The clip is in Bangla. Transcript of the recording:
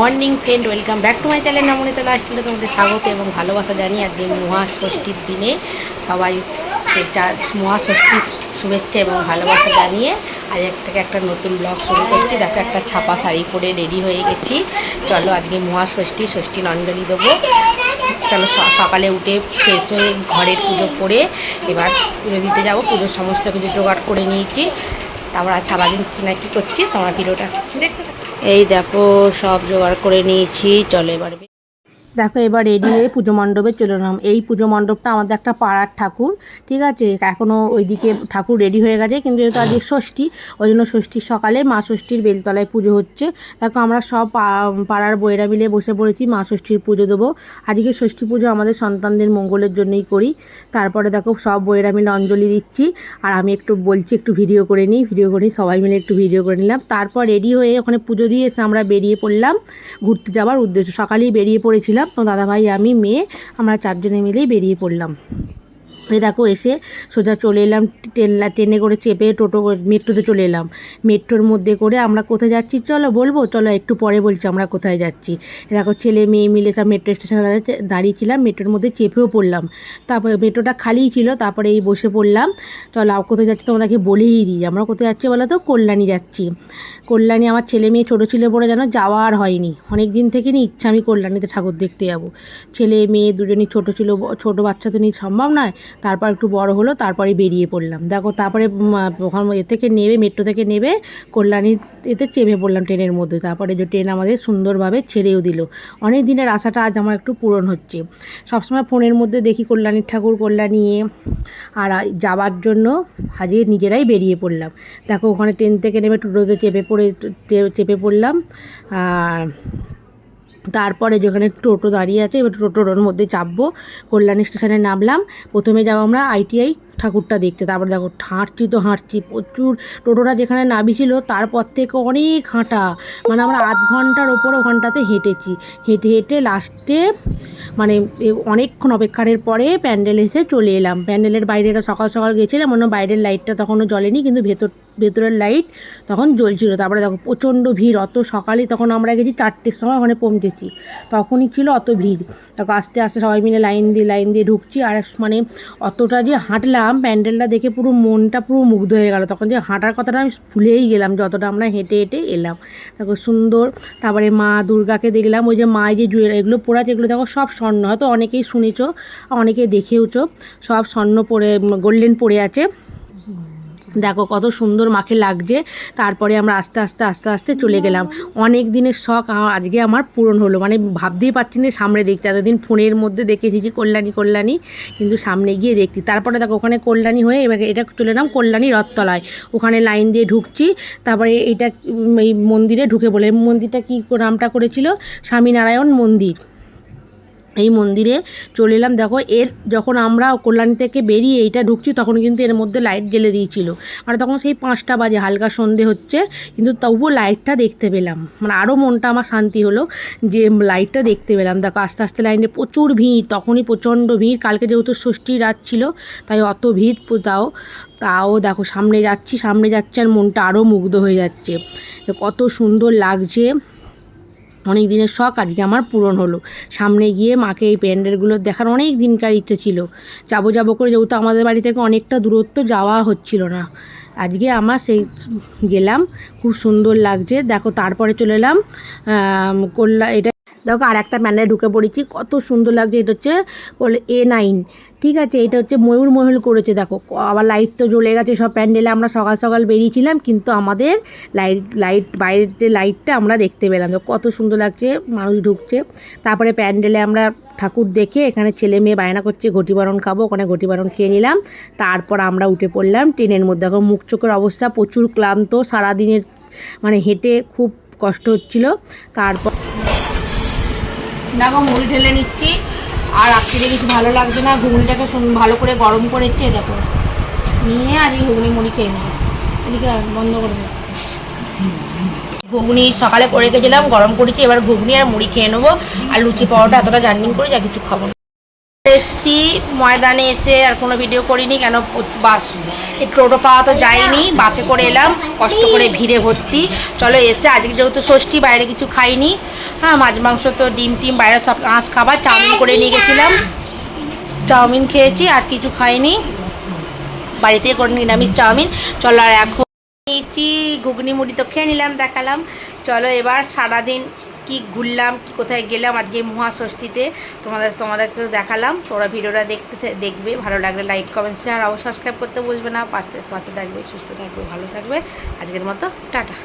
Morning friend welcome back to my channel নামনিতে লাস্টে তোমাদের স্বাগত এবং ভালোবাসা জানি আজকে মহাষষ্ঠীর দিনে সবাই মহাষষ্ঠীর শুভেচ্ছা এবং ভালোবাসা জানিয়ে আজ থেকে একটা নতুন ব্লগ শুরু করছি। দেখো, একটা ছাপা শাড়ি পরে রেডি হয়ে গেছি। চলো আজকে মহাষষ্ঠী, ষষ্ঠী অঞ্জলি দেবো। চলো সকালে উঠে ফ্রেশ হয়ে ঘরের পুজো করে এবার পুজো দিতে যাব। পুজোর সমস্ত কিছু জোগাড় করে নিয়েছি। আজ সারাদিন কী না কী করছি, তোমার ভিডিওটা দেখতে এই দেখো, সব জোগাড় করে নিয়েছি, চলে এবার দেখো, এবার রেডি হয়ে পুজো মণ্ডপে চলে এলাম। এই পুজো মণ্ডপটা আমাদের একটা পাড়ার ঠাকুর, ঠিক আছে? এখনও ওইদিকে ঠাকুর রেডি হয়ে গেছে, কিন্তু যেহেতু আজকে ষষ্ঠী, ওই জন্য ষষ্ঠীর সকালে মা ষষ্ঠীর বেলতলায় পুজো হচ্ছে। দেখো, আমরা সব পাড়ার বইয়েরা মিলে বসে পড়েছি, মা ষষ্ঠীর পুজো দেবো। আজকে ষষ্ঠী পুজো আমাদের সন্তানদের মঙ্গলের জন্যই করি। তারপরে দেখো, সব বইয়েরা মিলে অঞ্জলি দিচ্ছি, আর আমি একটু বলছি, একটু ভিডিও করে নিই, ভিডিও করে সবাই মিলে একটু ভিডিও করে নিলাম। তারপর রেডি হয়ে ওখানে পুজো দিয়ে এসে আমরা বেরিয়ে পড়লাম, ঘুরতে যাওয়ার উদ্দেশ্য। সকালেই বেরিয়ে পড়েছিলাম তো দাদাভাই আমি মেয়ে আমরা চারজনে মিলেই বেরিয়ে পড়লাম। এই দেখো এসে সোজা চলে এলাম, ট্রেন, ট্রেনে করে চেপে টোটো মেট্রোতে চলে এলাম। মেট্রোর মধ্যে করে আমরা কোথায় যাচ্ছি? চলো বলব? চলো একটু পরে বলছি আমরা কোথায় যাচ্ছি। দেখো ছেলে মেয়ে মিলে সব মেট্রো স্টেশনে দাঁড়িয়ে দাঁড়িয়েছিলাম মেট্রোর মধ্যে চেপেও পড়লাম। তারপরে মেট্রোটা খালিই ছিল, তারপরে এই বসে পড়লাম। চলো কোথায় যাচ্ছি তোমাদেরকে বলেই দিই, আমরা কোথায় যাচ্ছি বলো তো? কল্যাণী যাচ্ছি। কল্যাণী আমার ছেলে মেয়ে ছোটো ছিল বলে যেন যাওয়া আর হয়নি। অনেক দিন থেকে নি ইচ্ছা আমি কল্যাণীতে ঠাকুর দেখতে যাব। ছেলে মেয়ে দুজনই ছোটো ছিল ছোটো বাচ্চা তো নিয়ে সম্ভব নয়। তারপর একটু বড় হলো, তারপরে বেরিয়ে পড়লাম। দেখো, তারপরে ওখান এ থেকে নেবে, মেট্রো থেকে নেবে কল্যাণীর এতে চেপে পড়লাম ট্রেনের মধ্যে। তারপরে যে ট্রেন আমাদের সুন্দরভাবে ছেড়েও দিল। অনেক দিনের আশাটা আজ আমার একটু পূরণ হচ্ছে। সবসময় ফোনের মধ্যে দেখি কল্যাণীর ঠাকুর, কল্যাণী আর যাওয়ার জন্য আজকে নিজেরাই বেরিয়ে পড়লাম। দেখো, ওখানে ট্রেন থেকে নেমে টোটোতে চেপে পড়ে চেপে পড়লাম। আর তারপরে যেখানে টোটো দাঁড়িয়ে আছে, এবার টোটোর মধ্যে চাপবো। কল্যাণী স্টেশনে নামলাম। প্রথমে যাব আমরা আইটিআই ঠাকুরটা দেখতে। তারপরে দেখো হাঁটছি তো হাঁটছি, প্রচুর টোটোটা যেখানে নামিছিল তারপর থেকে অনেক হাঁটা। মানে আমরা আধ ঘণ্টার ওপর ওখানটাতে হেঁটেছি। হেঁটে হেঁটে লাস্টে মানে অনেকক্ষণ অপেক্ষারের পরে প্যান্ডেল এসে চলে এলাম। প্যান্ডেলের বাইরেটা সকাল সকাল গেছিলাম মনে বাইরের লাইটটা তখনও জ্বলেনি, কিন্তু ভেতর, ভেতরের লাইট তখন জ্বলছিল। তারপরে দেখো প্রচণ্ড ভিড়, অত সকালে তখন আমরা গেছি চারটের সময় ওখানে পৌঁছেছি। তখনই ছিল অত ভিড়। তখন আস্তে আস্তে সবাই মিলে লাইন দিয়ে লাইন দিয়ে ঢুকছি আর মানে অতটা যে হাঁটলাম প্যান্ডেলটা দেখে পুরো মনটা পুরো মুগ্ধ হয়ে গেল। তখন যে হাঁটার কথাটা আমি ভুলেই গেলাম, যতটা আমরা হেঁটে হেঁটে এলাম। দেখো সুন্দর, তারপরে মা দুর্গাকে দেখলাম, ওই যে মা যে জুয়েল এগুলো পরে আছে, এগুলো দেখো সব স্বর্ণ। হয়তো অনেকেই শুনেছ, অনেকে দেখেওছো, সব স্বর্ণ পরে গোল্ডেন পরে আছে। দেখো কত সুন্দর মাকে লাগছে। তারপরে আমরা আস্তে আস্তে আস্তে আস্তে চলে গেলাম। অনেক দিনের শখ আজকে আমার পূরণ হলো। মানে ভাবতেই পারছি না সামনে দেখতে। এতদিন ফোনের মধ্যে দেখেছি যে কল্যাণী কল্যাণী, কিন্তু সামনে গিয়ে দেখছি। তারপরে দেখো ওখানে কল্যাণী হয়ে এবার এটা চলে এলাম কল্যাণী রথতলায়। ওখানে লাইন দিয়ে ঢুকছি। তারপরে এইটা এই মন্দিরে ঢুকে বলে মন্দিরটা কী নামটা করেছিল? স্বামীনারায়ণ মন্দির। এই মন্দিরে চলে এলাম। দেখো, এর যখন আমরা কল্যাণী থেকে বেরিয়ে এইটা ঢুকছি, তখন কিন্তু এর মধ্যে লাইট জ্বেলে দিয়েছিল। মানে তখন সেই পাঁচটা বাজে, হালকা সন্ধে হচ্ছে, কিন্তু তবুও লাইটটা দেখতে পেলাম। মানে আরও মনটা আমার শান্তি হলো যে লাইটটা দেখতে পেলাম। দেখো, আস্তে আস্তে লাইনে প্রচুর ভিড়, তখনই প্রচণ্ড ভিড়। কালকে যেহেতু ষষ্ঠী রাত ছিল, তাই অত ভিড় তাও তাও দেখো, সামনে যাচ্ছি, সামনে যাচ্ছে আর মনটা আরও মুগ্ধ হয়ে যাচ্ছে। কত সুন্দর লাগছে। অনেক দিনের শখ, আজকে আমার পূরণ হলো। সামনে গিয়ে মাকে এই প্যান্ডেলগুলো দেখার অনেক দিনকার ইচ্ছে ছিল। যাব যাব করে যেহেতু আমাদের বাড়ি থেকে অনেকটা দূরত্ব যাওয়া হচ্ছিল না। আজকে আমার সেই গেলাম, খুব সুন্দর লাগছে। দেখো, তারপরে চলে এলাম কল্যা এটা দেখো আর একটা প্যান্ডেলে ঢুকে পড়েছি, কত সুন্দর লাগছে, এটা হচ্ছে এ নাইন ঠিক আছে? এটা হচ্ছে ময়ূর মহল করেছে, দেখো আবার লাইট তো জ্বলে গেছে, সব প্যান্ডেলে আমরা সকাল সকাল বেরিয়েছিলাম, কিন্তু আমাদের লাইট লাইট বাইরের লাইটটা আমরা দেখতে পেলাম তো কত সুন্দর লাগছে, মানুষ ঢুকছে। তারপরে প্যান্ডেলে আমরা ঠাকুর দেখে এখানে ছেলে মেয়ে বায়না করছে ঘটিবারণ খাব, ওখানে ঘটিবারণ খেয়ে নিলাম। তারপর আমরা উঠে পড়লাম ট্রেনের মধ্যে এখন মুখ চোখের অবস্থা প্রচুর ক্লান্ত, সারাদিনের মানে হেঁটে খুব কষ্ট হচ্ছিল। তারপর দেখো, মুড়ি ঢেলে নিচ্ছি। আর রাত্রিরে কিছু ভালো লাগছে না। ঘুগনিটাকে ভালো করে গরম করেছে দেখো। নিয়ে আজ এই ঘুগনি মুড়ি খেয়ে নেব। এদিকে আর বন্ধ করে দেবো ঘুগনি সকালে করে গেছিলাম গরম করেছি, এবার ঘুগনি আর মুড়ি খেয়ে নেব। আর লুচি পাওয়াটা এতটা জার্নিং করে যা কিছু খাব। এসছি, ময়দানে এসে আর কোনো ভিডিও করিনি, কেন বাস টোটো পাওয়া তো যায়নি, বাসে করে এলাম, কষ্ট করে ভিড়ে ভর্তি। চলো এসে, আজকে যেহেতু ষষ্ঠী, বাইরে কিছু খাইনি। হ্যাঁ মাছ, মাংস তো ডিম টিম, বাইরে সব আঁশ খাবার, চাউমিন করে নিয়ে গেছিলাম। চাউমিন খেয়েছি, আর কিছু খাইনি। বাড়িতে করে নিরামিষ চাউমিন। চলো, আর এখন নিয়েছি, ঘুগনি মুড়ি তো খেয়ে নিলাম, দেখালাম। চলো এবার সারাদিন কি ঘুরলাম, কি কোথায় গেলাম, আজকে মহাষষ্ঠীতে তোমাদের তোমাদেরকে দেখালাম। তোমরা ভিডিওটা দেখতে দেখবে, ভালো লাগলে লাইক কমেন্ট শেয়ার আবার সাবস্ক্রাইব করতে বসবে না। পাশে পাশে থাকবে, সুস্থ থাকবে, ভালো থাকবে। আজকের মতো, টাটা।